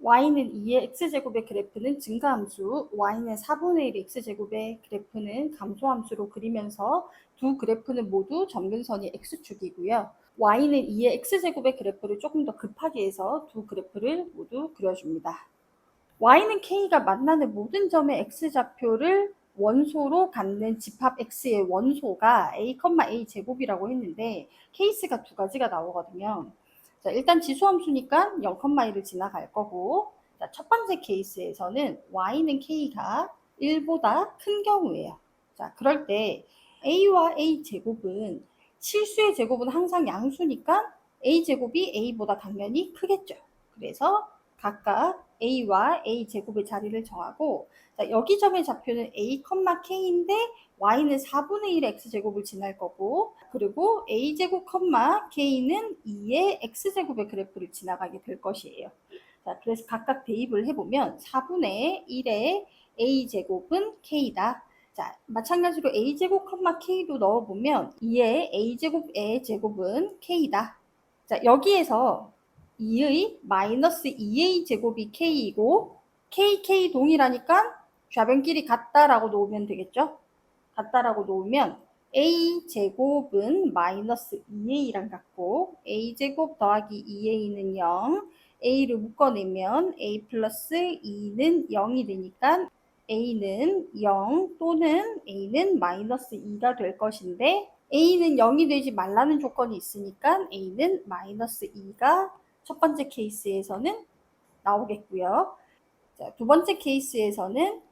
y는 2의 x제곱의 그래프는 증가함수, y는 4분의 1의 x제곱의 그래프는 감소함수로 그리면서 두 그래프는 모두 점근선이 x축이고요. y는 2의 x제곱의 그래프를 조금 더 급하게 해서 두 그래프를 모두 그려줍니다. y는 k가 만나는 모든 점의 x좌표를 원소로 갖는 집합 x의 원소가 a, a 제곱이라고 했는데 케이스가 두 가지가 나오거든요. 자, 일단 지수함수니까 0,1을 지나갈 거고 자, 첫 번째 케이스에서는 y는 k가 1보다 큰 경우예요. 자, 그럴 때 a와 a 제곱은 실수의 제곱은 항상 양수니까 a 제곱이 a보다 당연히 크겠죠. 그래서 각각 a와 a 제곱의 자리를 정하고 자, 여기 점의 좌표는 a, k인데 y는 4분의 1의 x제곱을 지날 거고 그리고 a제곱, k는 2의 x제곱의 그래프를 지나가게 될 것이에요. 자, 그래서 각각 대입을 해보면 4분의 1의 a제곱은 k다. 자, 마찬가지로 a제곱, k도 넣어보면 2의 a제곱의 제곱은 k다. 자, 여기에서 2의 마이너스 2a 제곱이 k이고 kk 동일하니까 좌변끼리 같다라고 놓으면 되겠죠? 같다라고 놓으면 a 제곱은 마이너스 2a랑 같고 a 제곱 더하기 2a는 0 a를 묶어내면 a 플러스 2는 0이 되니까 a는 0 또는 a는 마이너스 2가 될 것인데 a는 0이 되지 말라는 조건이 있으니까 a는 마이너스 2가 첫 번째 케이스에서는 나오겠고요. 자, 두 번째 케이스에서는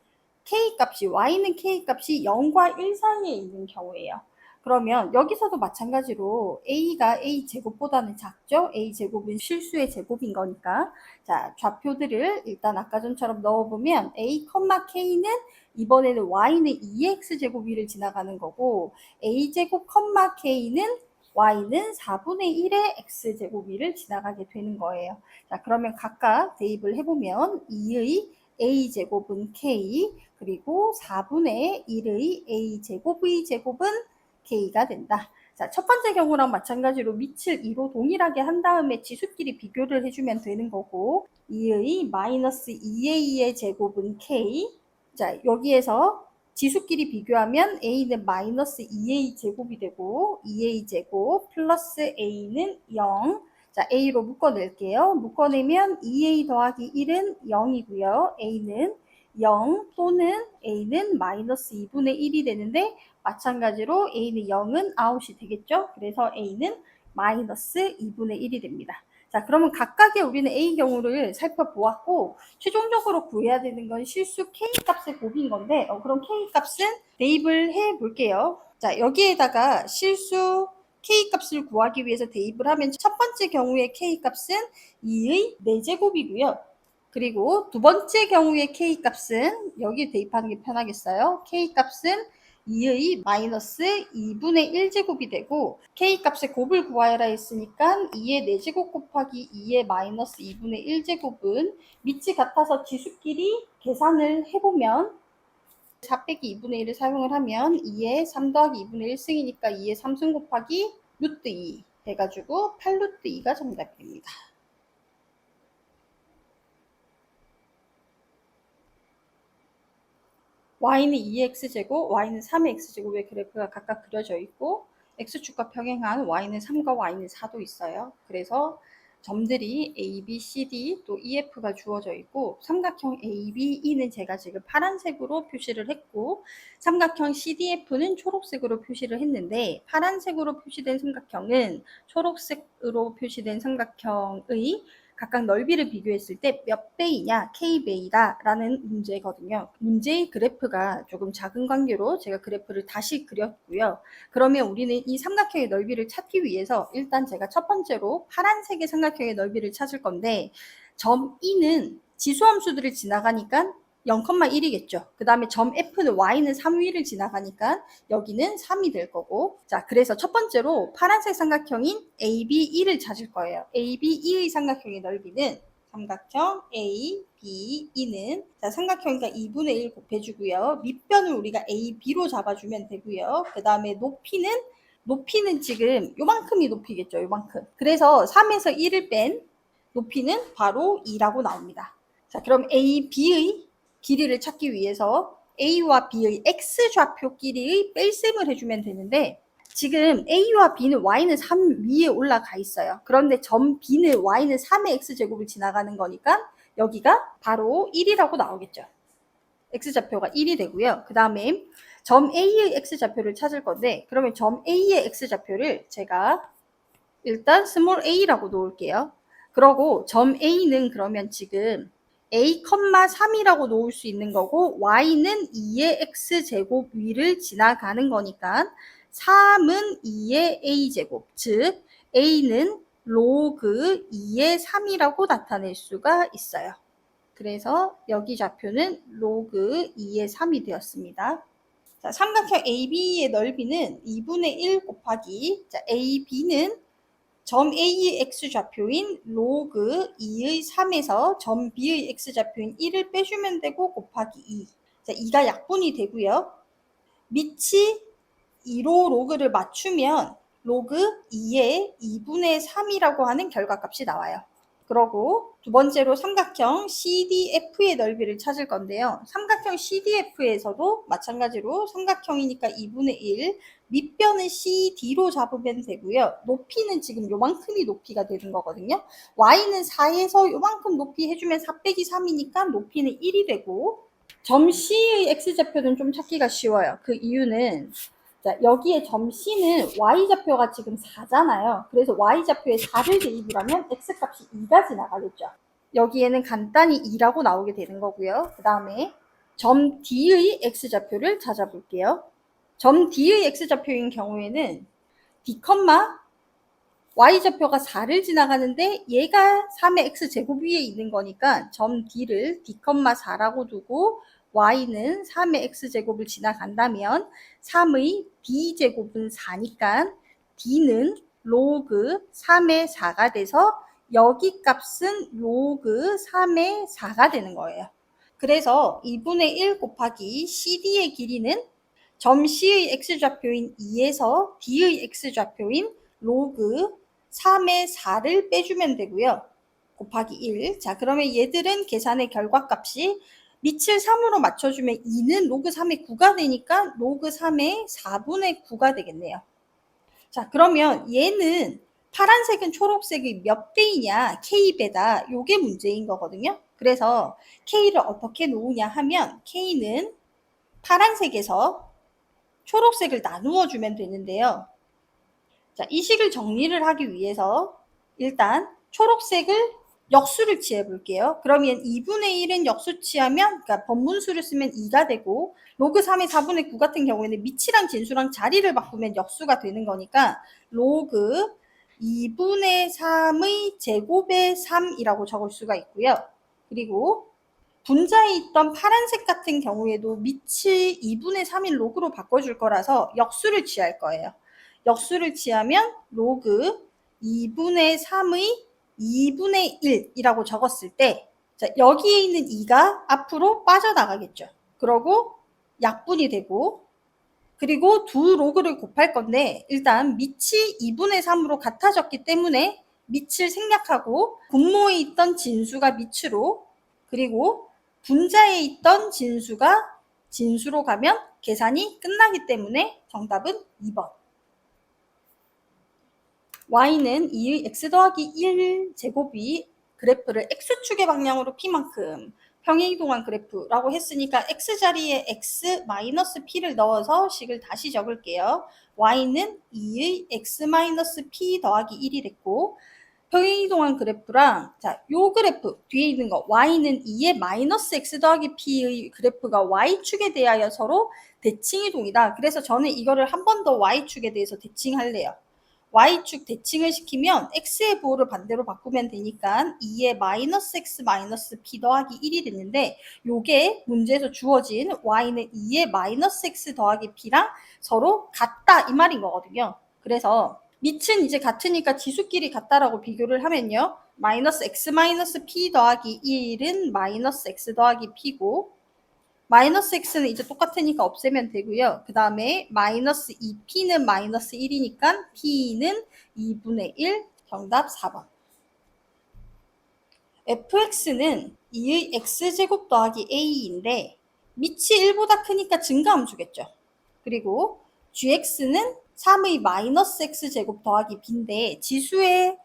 k 값이 y는 k 값이 0과 1 사이에 있는 경우예요. 그러면 여기서도 마찬가지로 a가 a 제곱보다는 작죠? a 제곱은 실수의 제곱인 거니까 자 좌표들을 일단 아까 전처럼 넣어보면 a, k는 이번에는 y는 2x 제곱 위를 지나가는 거고 a 제곱, k는 y는 4분의 1의 x 제곱 위를 지나가게 되는 거예요. 자 그러면 각각 대입을 해보면 2의 a 제곱은 k 그리고 4분의 1의 a 제곱의 제곱은 k가 된다. 자, 첫 번째 경우랑 마찬가지로 밑을 2로 동일하게 한 다음에 지수끼리 비교를 해주면 되는 거고 2의 마이너스 2a의 제곱은 k 자, 여기에서 지수끼리 비교하면 a는 마이너스 2a 제곱이 되고 2a 제곱 플러스 a는 0 자, A로 묶어낼게요. 묶어내면 2A 더하기 1은 0이고요. A는 0 또는 A는 마이너스 2분의 1이 되는데 마찬가지로 A는 0은 아웃이 되겠죠. 그래서 A는 마이너스 2분의 1이 됩니다. 자, 그러면 각각의 우리는 A 경우를 살펴보았고 최종적으로 구해야 되는 건 실수 K 값의 곱인 건데 어, 그럼 K 값은 대입을 해 볼게요. 자, 여기에다가 실수 K 값을 구하기 위해서 대입을 하면 첫 번째 경우의 K 값은 2의 4제곱이고요. 그리고 두 번째 경우의 K 값은 여기 대입하는 게 편하겠어요. K 값은 2의 마이너스 2분의 1제곱이 되고 K 값의 곱을 구하라 했으니까 2의 4제곱 곱하기 2의 마이너스 2분의 1제곱은 밑이 같아서 지수끼리 계산을 해보면 4 빼기 2분의 1을 사용을 하면 2에 3 더하기 2분의 1승이니까 2에 3승 곱하기 루트 2 해가지고 8루트 2가 정답입니다. y는 2x제곱, y는 3x제곱의 그래프가 각각 그려져 있고 x축과 평행한 y는 3과 y는 4도 있어요. 그래서 점들이 A, B, C, D 또 EF가 주어져 있고 삼각형 A, B, E는 제가 지금 파란색으로 표시를 했고 삼각형 CDF는 초록색으로 표시를 했는데 파란색으로 표시된 삼각형은 초록색으로 표시된 삼각형의 각각 넓이를 비교했을 때 몇 배이냐 k배이다 라는 문제거든요. 문제의 그래프가 조금 작은 관계로 제가 그래프를 다시 그렸고요. 그러면 우리는 이 삼각형의 넓이를 찾기 위해서 일단 제가 첫 번째로 파란색의 삼각형의 넓이를 찾을 건데 점 E는 지수함수들을 지나가니까 0,1이겠죠. 그 다음에 점 F는 Y는 3 위를 지나가니까 여기는 3이 될 거고. 자, 그래서 첫 번째로 파란색 삼각형인 ABE를 찾을 거예요. ABE의 삼각형의 넓이는 삼각형 ABE는 자, 삼각형이니까 2분의 1 곱해주고요. 밑변을 우리가 AB로 잡아주면 되고요. 그 다음에 높이는 높이는 지금 요만큼이 높이겠죠. 요만큼. 그래서 3에서 1을 뺀 높이는 바로 2라고 나옵니다. 자, 그럼 A, B의 길이를 찾기 위해서 A와 B의 X좌표 길이의 뺄셈을 해주면 되는데 지금 A와 B는 Y는 3 위에 올라가 있어요. 그런데 점 B는 Y는 3의 X제곱을 지나가는 거니까 여기가 바로 1이라고 나오겠죠. X좌표가 1이 되고요. 그 다음에 점 A의 X좌표를 찾을 건데 그러면 점 A의 X좌표를 제가 일단 스몰 a라고 놓을게요. 그러고 점 A는 그러면 지금 a, 3이라고 놓을 수 있는 거고 y는 2의 x제곱 위를 지나가는 거니까 3은 2의 a제곱 즉 a는 로그 2의 3이라고 나타낼 수가 있어요. 그래서 여기 좌표는 로그 2의 3이 되었습니다. 자, 삼각형 AB의 넓이는 2분의 1 곱하기 자, AB는 점 A의 x좌표인 로그 2의 3에서 점 B의 x좌표인 1을 빼주면 되고 곱하기 2. 자, 2가 약분이 되고요. 밑이 2로 로그를 맞추면 로그 2의 2분의 3이라고 하는 결과값이 나와요. 그러고 두 번째로 삼각형 CDF의 넓이를 찾을 건데요. 삼각형 CDF에서도 마찬가지로 삼각형이니까 2분의 1, 밑변은 CD로 잡으면 되고요. 높이는 지금 요만큼이 높이가 되는 거거든요. Y는 4에서 요만큼 높이 해주면 4 빼기 3이니까 높이는 1이 되고 점 C의 X좌표는 좀 찾기가 쉬워요. 그 이유는 자, 여기에 점 C는 Y좌표가 지금 4잖아요. 그래서 Y좌표에 4를 대입을 하면 X값이 2가 지나가겠죠. 여기에는 간단히 2라고 나오게 되는 거고요. 그 다음에 점 D의 X좌표를 찾아볼게요. 점 D의 X좌표인 경우에는 D, Y좌표가 4를 지나가는데 얘가 3의 X제곱 위에 있는 거니까 점 D를 D, 4라고 두고 y는 3의 x제곱을 지나간다면 3의 b제곱은 4니까 d는 로그 3의 4가 돼서 여기 값은 로그 3의 4가 되는 거예요. 그래서 2분의 1 곱하기 CD의 길이는 점 C의 x좌표인 2에서 D의 x좌표인 로그 3의 4를 빼주면 되고요. 곱하기 1. 자, 그러면 얘들은 계산의 결과값이 밑을 3으로 맞춰주면 2는 로그 3의 9가 되니까 로그 3의 4분의 9가 되겠네요. 자, 그러면 얘는 파란색은 초록색이 몇 배이냐, K배다. 요게 문제인 거거든요. 그래서 K를 어떻게 놓으냐 하면 K는 파란색에서 초록색을 나누어 주면 되는데요. 자, 이 식을 정리를 하기 위해서 일단 초록색을 역수를 취해 볼게요. 그러면 2분의 1은 역수 취하면 그러니까 번문수를 쓰면 2가 되고 로그 3의 4분의 9 같은 경우에는 밑이랑 진수랑 자리를 바꾸면 역수가 되는 거니까 로그 2분의 3의 제곱의 3이라고 적을 수가 있고요. 그리고 분자에 있던 파란색 같은 경우에도 밑을 2분의 3인 로그로 바꿔줄 거라서 역수를 취할 거예요. 역수를 취하면 로그 2분의 3의 2분의 1이라고 적었을 때 자, 여기에 있는 2가 앞으로 빠져나가겠죠. 그러고 약분이 되고 그리고 두 로그를 곱할 건데 일단 밑이 2분의 3으로 같아졌기 때문에 밑을 생략하고 분모에 있던 진수가 밑으로 그리고 분자에 있던 진수가 진수로 가면 계산이 끝나기 때문에 정답은 2번. Y는 2의 x 더하기 1 제곱이 그래프를 x축의 방향으로 p만큼 평행이동한 그래프라고 했으니까 x자리에 x 마이너스 p를 넣어서 식을 다시 적을게요. y는 2의 x 마이너스 p 더하기 1이 됐고 평행이동한 그래프랑 자, 요 그래프 뒤에 있는 거 y는 2의 마이너스 x 더하기 p의 그래프가 y축에 대하여 서로 대칭이동이다. 그래서 저는 이거를 한 번 더 y축에 대해서 대칭할래요. Y축 대칭을 시키면 x의 부호를 반대로 바꾸면 되니까 2의 마이너스 x 마이너스 p 더하기 1이 됐는데 요게 문제에서 주어진 y는 2의 마이너스 x 더하기 p랑 서로 같다 이 말인 거거든요. 그래서 밑은 이제 같으니까 지수끼리 같다라고 비교를 하면요. 마이너스 x 마이너스 p 더하기 1은 마이너스 x 더하기 p고 마이너스 x는 이제 똑같으니까 없애면 되고요. 그 다음에 마이너스 2p는 마이너스 1이니까 p는 2분의 1 정답 4번. fx는 2의 x제곱 더하기 a인데 밑이 1보다 크니까 증가함수겠죠. 그리고 gx는 3의 마이너스 x제곱 더하기 b인데 지수에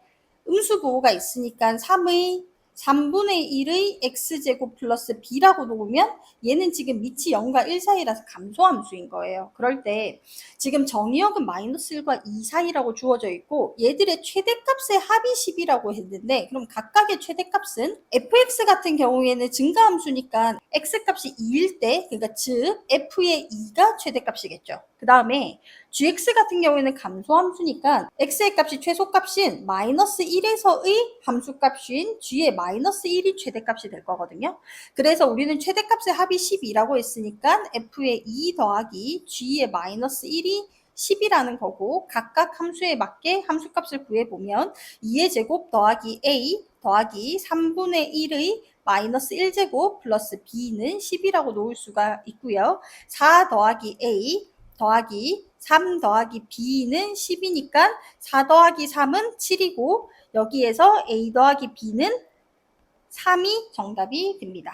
음수 부호가 있으니까 3의 3분의 1의 x제곱 플러스 b라고 놓으면 얘는 지금 밑이 0과 1 사이라서 감소함수인 거예요. 그럴 때 지금 정의역은 마이너스 1과 2 사이라고 주어져 있고 얘들의 최대값의 합이 10이라고 했는데 그럼 각각의 최대값은 fx 같은 경우에는 증가함수니까 x값이 2일 때 그러니까 즉 f의 2가 최대값이겠죠. 그 다음에 gx 같은 경우에는 감소 함수니까 x의 값이 최소값인 마이너스 1에서의 함수값인 g의 마이너스 1이 최대값이 될 거거든요. 그래서 우리는 최대값의 합이 12라고 했으니까 f의 2 더하기 g의 마이너스 1이 10이라는 거고 각각 함수에 맞게 함수값을 구해보면 2의 제곱 더하기 a 더하기 3분의 1의 마이너스 1제곱 플러스 b는 10이라고 놓을 수가 있고요. 4 더하기 a 더하기 3 더하기 b는 10이니까 4 더하기 3은 7이고 여기에서 a 더하기 b는 3이 정답이 됩니다.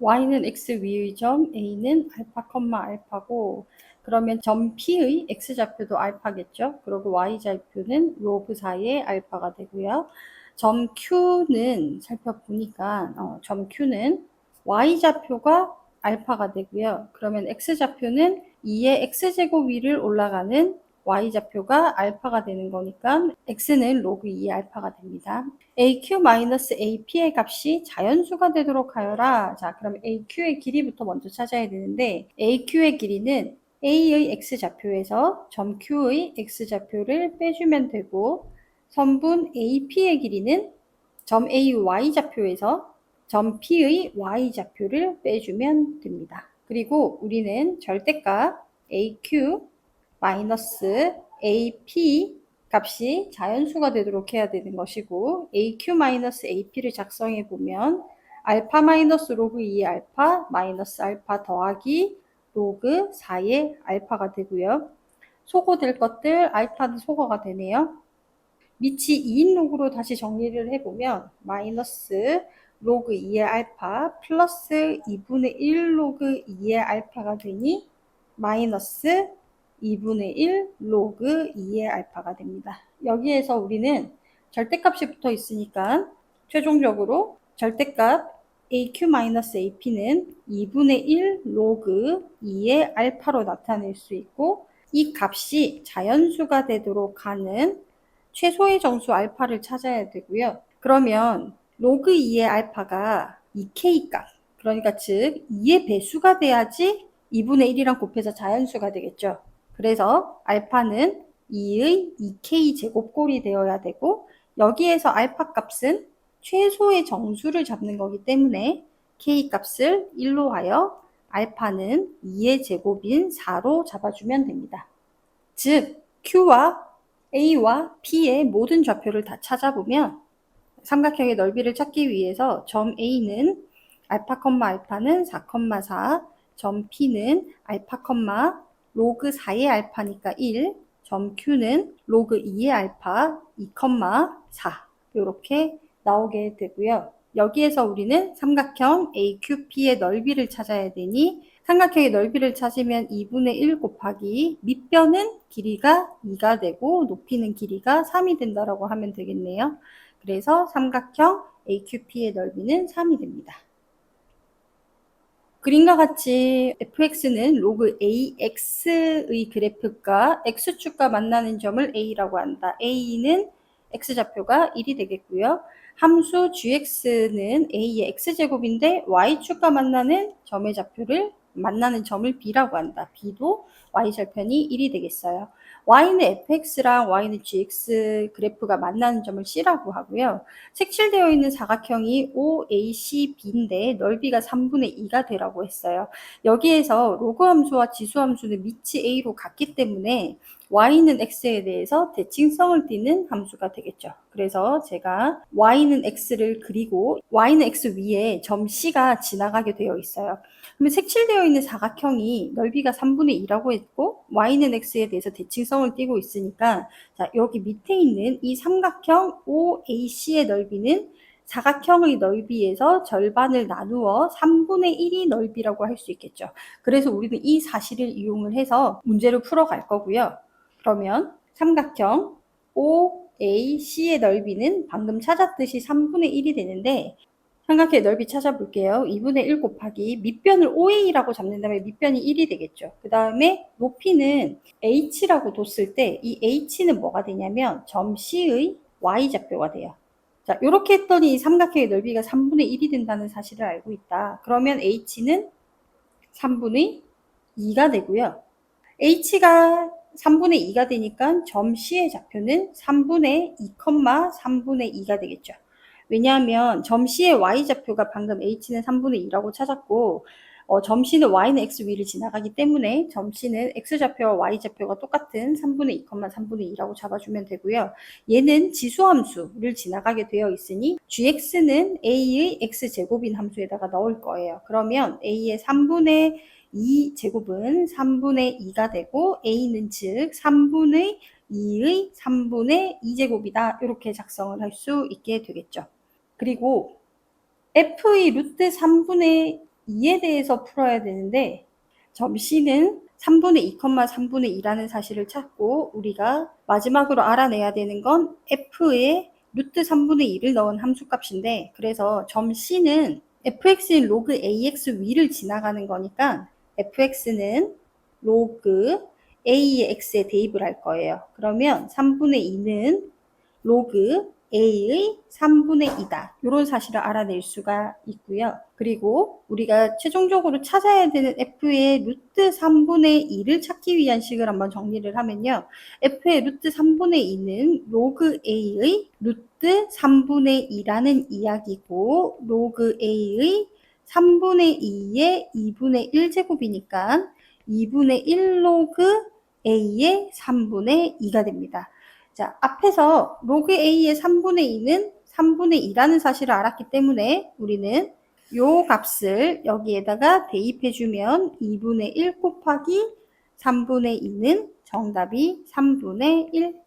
y는 x 위의 점, a는 알파, 컴마 알파고 그러면 점 p의 x좌표도 알파겠죠. 그리고 y좌표는 로그 4의 알파가 되고요. 점 q는 살펴보니까 어, 점 q는 y좌표가 알파가 되고요. 그러면 x좌표는 2의 x제곱 위를 올라가는 y좌표가 알파가 되는 거니까 x는 로그 2의 알파가 됩니다. aq-ap의 값이 자연수가 되도록 하여라. 자, 그럼 aq의 길이부터 먼저 찾아야 되는데 aq의 길이는 a의 x좌표에서 점 q의 x좌표를 빼주면 되고 선분 ap의 길이는 점 a y좌표에서 점 p의 y좌표를 빼주면 됩니다. 그리고 우리는 절대값 aq 마이너스 ap 값이 자연수가 되도록 해야 되는 것이고 aq 마이너스 ap를 작성해 보면 알파 마이너스 로그 2의 알파 마이너스 알파 더하기 로그 4의 알파가 되고요. 소거될 것들 알파는 소거가 되네요. 밑이 2인 로그로 다시 정리를 해보면 마이너스 로그 2의 알파 플러스 2분의 1 로그 2의 알파가 되니 마이너스 2분의 1 로그 2의 알파가 됩니다. 여기에서 우리는 절대값이 붙어 있으니까 최종적으로 절대값 AQ-AP는 2분의 1 로그 2의 알파로 나타낼 수 있고 이 값이 자연수가 되도록 하는 최소의 정수 알파를 찾아야 되고요. 그러면 로그 2의 알파가 2k 값, 그러니까 즉 2의 배수가 돼야지 2분의 1이랑 곱해서 자연수가 되겠죠. 그래서 알파는 2의 2k 제곱꼴이 되어야 되고 여기에서 알파 값은 최소의 정수를 잡는 거기 때문에 k 값을 1로 하여 알파는 2의 제곱인 4로 잡아주면 됩니다. 즉 q와 a와 p의 모든 좌표를 다 찾아보면 삼각형의 넓이를 찾기 위해서 점 a는 알파, 알파는 4,4, 점 p는 알파, 로그 4의 알파니까 1, 점 q는 로그 2의 알파 2,4 이렇게 나오게 되고요. 여기에서 우리는 삼각형 AQP의 넓이를 찾아야 되니 삼각형의 넓이를 찾으면 2분의 1 곱하기 밑변은 길이가 2가 되고 높이는 길이가 3이 된다라고 하면 되겠네요. 그래서 삼각형 AQP의 넓이는 3이 됩니다. 그림과 같이 fx는 로그 ax의 그래프가 x축과 만나는 점을 a라고 한다. a는 x좌표가 1이 되겠고요. 함수 gx는 a의 x제곱인데 y축과 만나는 점의 좌표를 만나는 점을 b라고 한다. b도 y절편이 1이 되겠어요. Y는 fx랑 y는 gx 그래프가 만나는 점을 c라고 하고요. 색칠되어 있는 사각형이 OACB인데 넓이가 3분의 2가 되라고 했어요. 여기에서 로그 함수와 지수 함수는 밑이 a로 같기 때문에 y는 x에 대해서 대칭성을 띠는 함수가 되겠죠. 그래서 제가 y는 x를 그리고 y는 x 위에 점 c가 지나가게 되어 있어요. 그러면 색칠되어 있는 사각형이 넓이가 3분의 2라고 했고 y는 x에 대해서 대칭성을 띠고 있으니까 자 여기 밑에 있는 이 삼각형 OAC의 넓이는 사각형의 넓이에서 절반을 나누어 3분의 1이 넓이라고 할 수 있겠죠. 그래서 우리는 이 사실을 이용을 해서 문제를 풀어갈 거고요. 그러면 삼각형 OAC의 넓이는 방금 찾았듯이 3분의 1이 되는데 삼각형의 넓이 찾아볼게요. 2분의 1 곱하기 밑변을 OA라고 잡는다면 밑변이 1이 되겠죠. 그 다음에 높이는 H라고 뒀을 때 이 H는 뭐가 되냐면 점 C의 Y좌표가 돼요. 자, 이렇게 했더니 이 삼각형의 넓이가 3분의 1이 된다는 사실을 알고 있다. 그러면 H는 3분의 2가 되고요. H가 3분의 2가 되니까 점 C의 좌표는 3분의 2, 3분의 2가 되겠죠. 왜냐하면 점 C의 Y좌표가 방금 H는 3분의 2라고 찾았고 어, 점 C는 Y는 X 위를 지나가기 때문에 점 C는 X좌표와 Y좌표가 똑같은 3분의 2, 3분의 2라고 잡아주면 되고요. 얘는 지수함수를 지나가게 되어 있으니 gx는 a의 x제곱인 함수에다가 넣을 거예요. 그러면 a의 3분의 2 제곱은 3분의 2가 되고 a는 즉 3분의 2의 3분의 2제곱이다. 이렇게 작성을 할 수 있게 되겠죠. 그리고 f의 루트 3분의 2에 대해서 풀어야 되는데 점 C는 3분의 2, 3분의 2라는 사실을 찾고 우리가 마지막으로 알아내야 되는 건 f의 루트 3분의 2를 넣은 함수값인데 그래서 점 C는 fx인 로그 ax 위를 지나가는 거니까 fx는 로그 a의 x에 대입을 할 거예요. 그러면 3분의 2는 로그 a의 3분의 2다. 이런 사실을 알아낼 수가 있고요. 그리고 우리가 최종적으로 찾아야 되는 f의 루트 3분의 2를 찾기 위한 식을 한번 정리를 하면요. f의 루트 3분의 2는 로그 a의 루트 3분의 2라는 이야기고 로그 a의 3분의 2의 2분의 1제곱이니까 2분의 1로그 a의 3분의 2가 됩니다. 자, 앞에서 로그 a의 3분의 2는 3분의 2라는 사실을 알았기 때문에 우리는 요 값을 여기에다가 대입해주면 2분의 1 곱하기 3분의 2는 정답이 3분의 1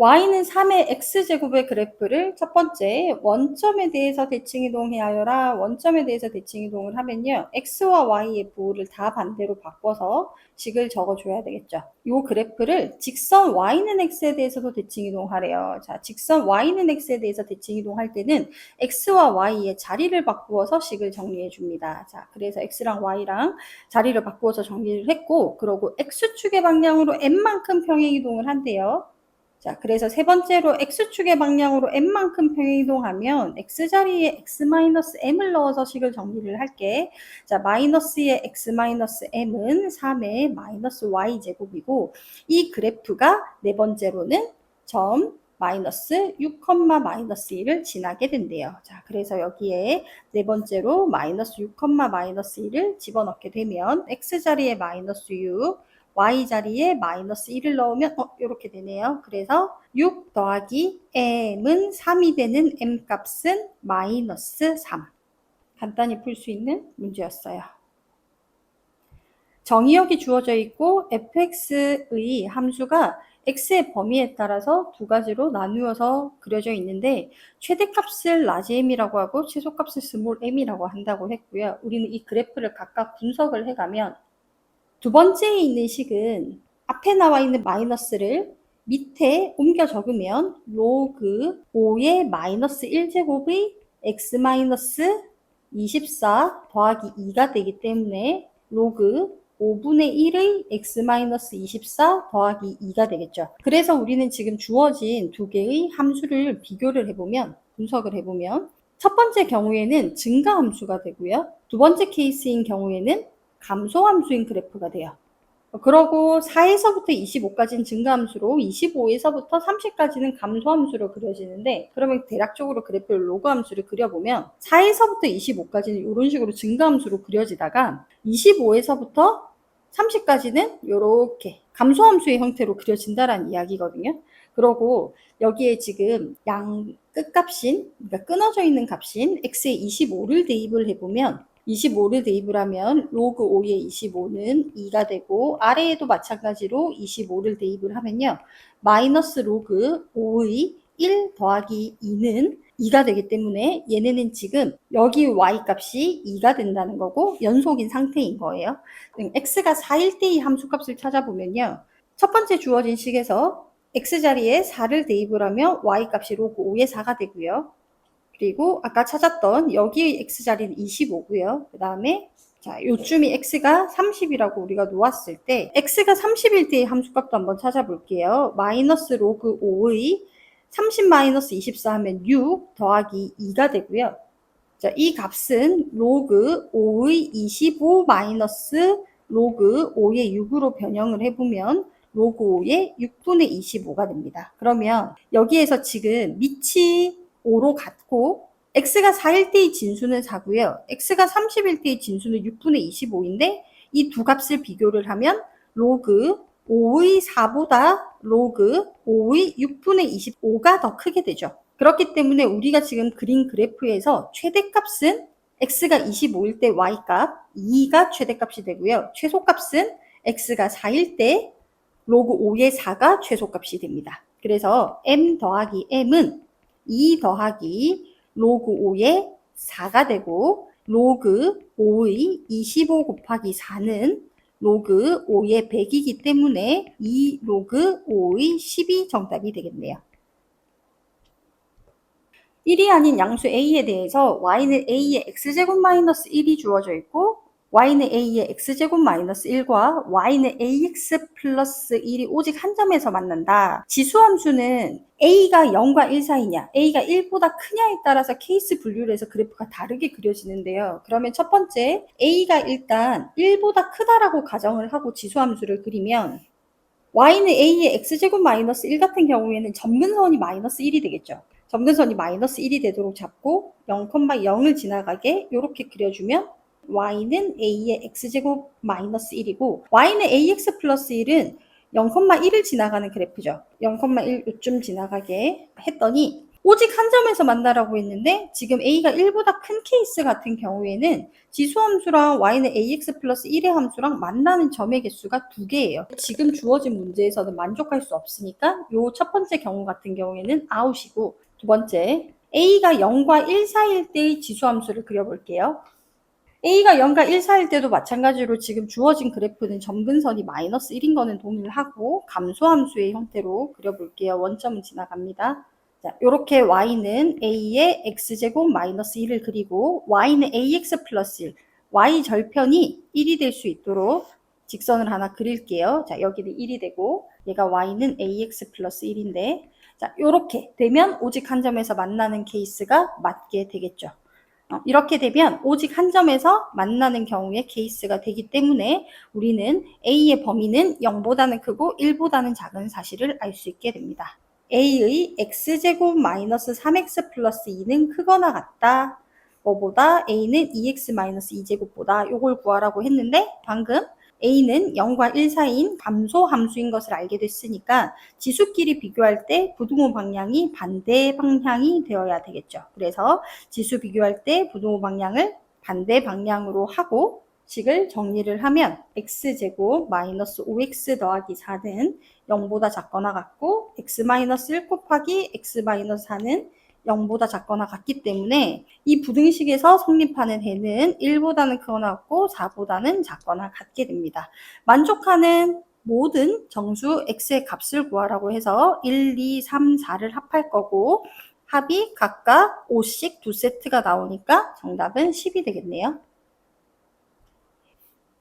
y는 3의 x제곱의 그래프를 첫 번째 원점에 대해서 대칭 이동해 하여라. 원점에 대해서 대칭 이동을 하면요. x와 y의 부호를 다 반대로 바꿔서 식을 적어줘야 되겠죠. 이 그래프를 직선 y는 x에 대해서도 대칭 이동하래요. 자 직선 y는 x에 대해서 대칭 이동할 때는 x와 y의 자리를 바꾸어서 식을 정리해 줍니다. 자 그래서 x랑 y랑 자리를 바꾸어서 정리를 했고 그러고 x축의 방향으로 n만큼 평행 이동을 한대요 자, 그래서 세 번째로 x축의 방향으로 n만큼 평행이동하면 x자리에 x-m을 넣어서 식을 정리를 할게. 자, 마이너스의 x-m은 3의 마이너스 y제곱이고 이 그래프가 네 번째로는 점 마이너스 6, 마이너스 1을 지나게 된대요. 자, 그래서 여기에 네 번째로 마이너스 6, 마이너스 1을 집어넣게 되면 x자리에 마이너스 6, y 자리에 마이너스 1을 넣으면 어 이렇게 되네요. 그래서 6 더하기 m은 3이 되는 m 값은 마이너스 3. 간단히 풀 수 있는 문제였어요. 정의역이 주어져 있고 fx의 함수가 x의 범위에 따라서 두 가지로 나누어서 그려져 있는데 최대값을 라지 m이라고 하고 최소값을 스몰 m이라고 한다고 했고요. 우리는 이 그래프를 각각 분석을 해가면 두 번째에 있는 식은 앞에 나와 있는 마이너스를 밑에 옮겨 적으면 로그 5의 마이너스 1제곱의 x 마이너스 24 더하기 2가 되기 때문에 로그 5분의 1의 x 마이너스 24 더하기 2가 되겠죠. 그래서 우리는 지금 주어진 두 개의 함수를 비교를 해보면 분석을 해보면 첫 번째 경우에는 증가 함수가 되고요. 두 번째 케이스인 경우에는 감소함수인 그래프가 돼요. 그러고 4에서부터 25까지는 증가함수로 25에서부터 30까지는 감소함수로 그려지는데 그러면 대략적으로 그래프를 로그함수를 그려보면 4에서부터 25까지는 이런 식으로 증가함수로 그려지다가 25에서부터 30까지는 이렇게 감소함수의 형태로 그려진다라는 이야기거든요. 그러고 여기에 지금 양 끝값인 그러니까 끊어져 있는 값인 x에 25를 대입을 해보면 25를 대입을 하면 로그 5의 25는 2가 되고 아래에도 마찬가지로 25를 대입을 하면요. 마이너스 로그 5의 1 더하기 2는 2가 되기 때문에 얘네는 지금 여기 y 값이 2가 된다는 거고 연속인 상태인 거예요. x가 4일 때의 함수값을 찾아보면요. 첫 번째 주어진 식에서 x 자리에 4를 대입을 하면 y 값이 로그 5의 4가 되고요. 그리고 아까 찾았던 여기 x 자리는 25고요. 그 다음에 자, 요쯤이 x가 30이라고 우리가 놓았을 때 x가 30일 때의 함수값도 한번 찾아볼게요. 마이너스 로그 5의 30 마이너스 24 하면 6 더하기 2가 되고요. 자, 이 값은 로그 5의 25 마이너스 로그 5의 6으로 변형을 해보면 로그 5의 6분의 25가 됩니다. 그러면 여기에서 지금 밑이 5로 같고 x가 4일 때의 진수는 4고요. x가 30일 때의 진수는 6분의 25인데 이 두 값을 비교를 하면 로그 5의 4보다 로그 5의 6분의 25가 더 크게 되죠. 그렇기 때문에 우리가 지금 그린 그래프에서 최대값은 x가 25일 때 y값 2가 최대값이 되고요. 최소값은 x가 4일 때 로그 5의 4가 최소값이 됩니다. 그래서 m 더하기 m은 2 더하기 로그 5의 4가 되고 로그 5의 25 곱하기 4는 로그 5의 100이기 때문에 2 로그 5의 10이 정답이 되겠네요. 1이 아닌 양수 a에 대해서 y는 a의 x제곱 마이너스 1이 주어져 있고 y는 a의 x제곱 마이너스 1과 y는 ax 플러스 1이 오직 한 점에서 만난다. 지수함수는 a가 0과 1 사이냐, a가 1보다 크냐에 따라서 케이스 분류를 해서 그래프가 다르게 그려지는데요. 그러면 첫 번째, a가 일단 1보다 크다라고 가정을 하고 지수함수를 그리면 y는 a의 x제곱 마이너스 1 같은 경우에는 점근선이 마이너스 1이 되겠죠. 점근선이 마이너스 1이 되도록 잡고 0,0을 지나가게 이렇게 그려주면 y는 a의 x제곱 마이너스 1이고 y는 ax 플러스 1은 0,1을 지나가는 그래프죠. 0,1 요쯤 지나가게 했더니 오직 한 점에서 만나라고 했는데 지금 a가 1보다 큰 케이스 같은 경우에는 지수함수랑 y는 ax 플러스 1의 함수랑 만나는 점의 개수가 두 개예요. 지금 주어진 문제에서는 만족할 수 없으니까 요 첫 번째 경우 같은 경우에는 아웃이고 두 번째 a가 0과 1 사이일 때의 지수함수를 그려볼게요. A가 0과 1 사이일 때도 마찬가지로 지금 주어진 그래프는 점근선이 마이너스 1인 거는 동의를 하고 감소함수의 형태로 그려볼게요. 원점은 지나갑니다. 자, 이렇게 y는 a의 x제곱 마이너스 1을 그리고 y는 ax 플러스 1, y 절편이 1이 될 수 있도록 직선을 하나 그릴게요. 자, 여기는 1이 되고 얘가 y는 ax 플러스 1인데 자, 이렇게 되면 오직 한 점에서 만나는 케이스가 맞게 되겠죠. 어, 이렇게 되면 오직 한 점에서 만나는 경우의 케이스가 되기 때문에 우리는 A의 범위는 0보다는 크고 1보다는 작은 사실을 알 수 있게 됩니다. A의 x제곱 마이너스 3x 플러스 2는 크거나 같다. 뭐보다 A는 2x 마이너스 2제곱보다 이걸 구하라고 했는데 방금 a는 0과 1 사이인 감소 함수인 것을 알게 됐으니까 지수끼리 비교할 때 부등호 방향이 반대 방향이 되어야 되겠죠. 그래서 지수 비교할 때 부등호 방향을 반대 방향으로 하고 식을 정리를 하면 x제곱 마이너스 5x 더하기 4는 0보다 작거나 같고 x 마이너스 1 곱하기 x 마이너스 4는 0보다 작거나 같기 때문에 이 부등식에서 성립하는 해는 1보다는 크거나 같고 4보다는 작거나 같게 됩니다. 만족하는 모든 정수 x의 값을 구하라고 해서 1, 2, 3, 4를 합할 거고 합이 각각 5씩 두 세트가 나오니까 정답은 10이 되겠네요.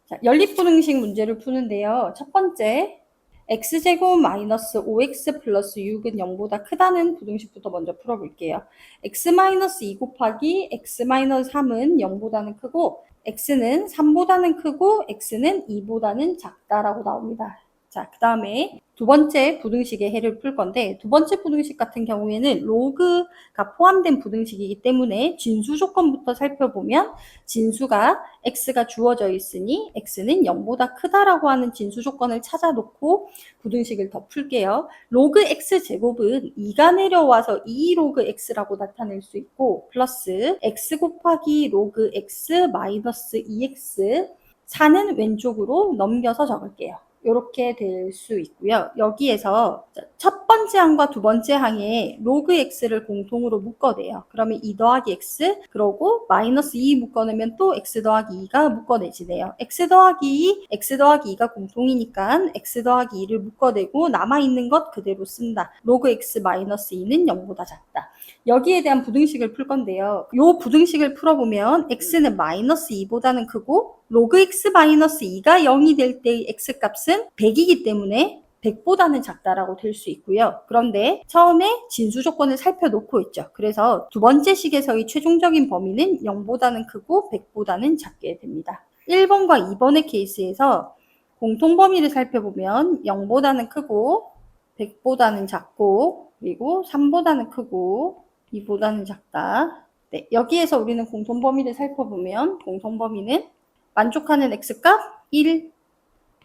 자, 연립분응식 문제를 푸는데요. 첫 번째, x제곱 마이너스 5x 플러스 6은 0보다 크다는 부등식부터 먼저 풀어볼게요. x 마이너스 2 곱하기 x 마이너스 3은 0보다는 크고 x는 3보다는 크고 x는 2보다는 작다라고 나옵니다. 자, 그 다음에 두 번째 부등식의 해를 풀 건데 두 번째 부등식 같은 경우에는 로그가 포함된 부등식이기 때문에 진수 조건부터 살펴보면 진수가 x가 주어져 있으니 x는 0보다 크다라고 하는 진수 조건을 찾아 놓고 부등식을 더 풀게요. 로그 x 제곱은 2가 내려와서 2 로그 x라고 나타낼 수 있고 플러스 x 곱하기 로그 x 마이너스 2x 4는 왼쪽으로 넘겨서 적을게요. 이렇게 될 수 있고요. 여기에서 첫 번째 항과 두 번째 항에 로그 x를 공통으로 묶어내요. 그러면 2 더하기 x 그러고 마이너스 2 묶어내면 또 x 더하기 2가 묶어내지네요. x 더하기 2, x 더하기 2가 공통이니까 x 더하기 2를 묶어내고 남아있는 것 그대로 쓴다. 로그 x 마이너스 2는 0보다 작다. 여기에 대한 부등식을 풀 건데요. 이 부등식을 풀어보면 x는 마이너스 2보다는 크고 로그 x 마이너스 2가 0이 될 때의 x 값은 100이기 때문에 100보다는 작다라고 될 수 있고요. 그런데 처음에 진수 조건을 살펴놓고 있죠. 그래서 두 번째 식에서의 최종적인 범위는 0보다는 크고 100보다는 작게 됩니다. 1번과 2번의 케이스에서 공통 범위를 살펴보면 0보다는 크고 100보다는 작고 그리고 3보다는 크고 2보다는 작다. 네, 여기에서 우리는 공통 범위를 살펴보면 공통 범위는 만족하는 x값 1.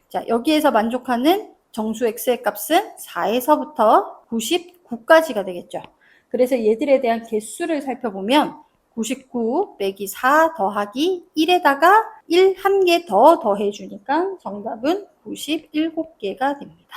자, 여기에서 만족하는 정수 x의 값은 4에서부터 99까지가 되겠죠. 그래서 얘들에 대한 개수를 살펴보면 99 빼기 4 더하기 1에다가 1 한 개 더 더해주니까 정답은 97개가 됩니다.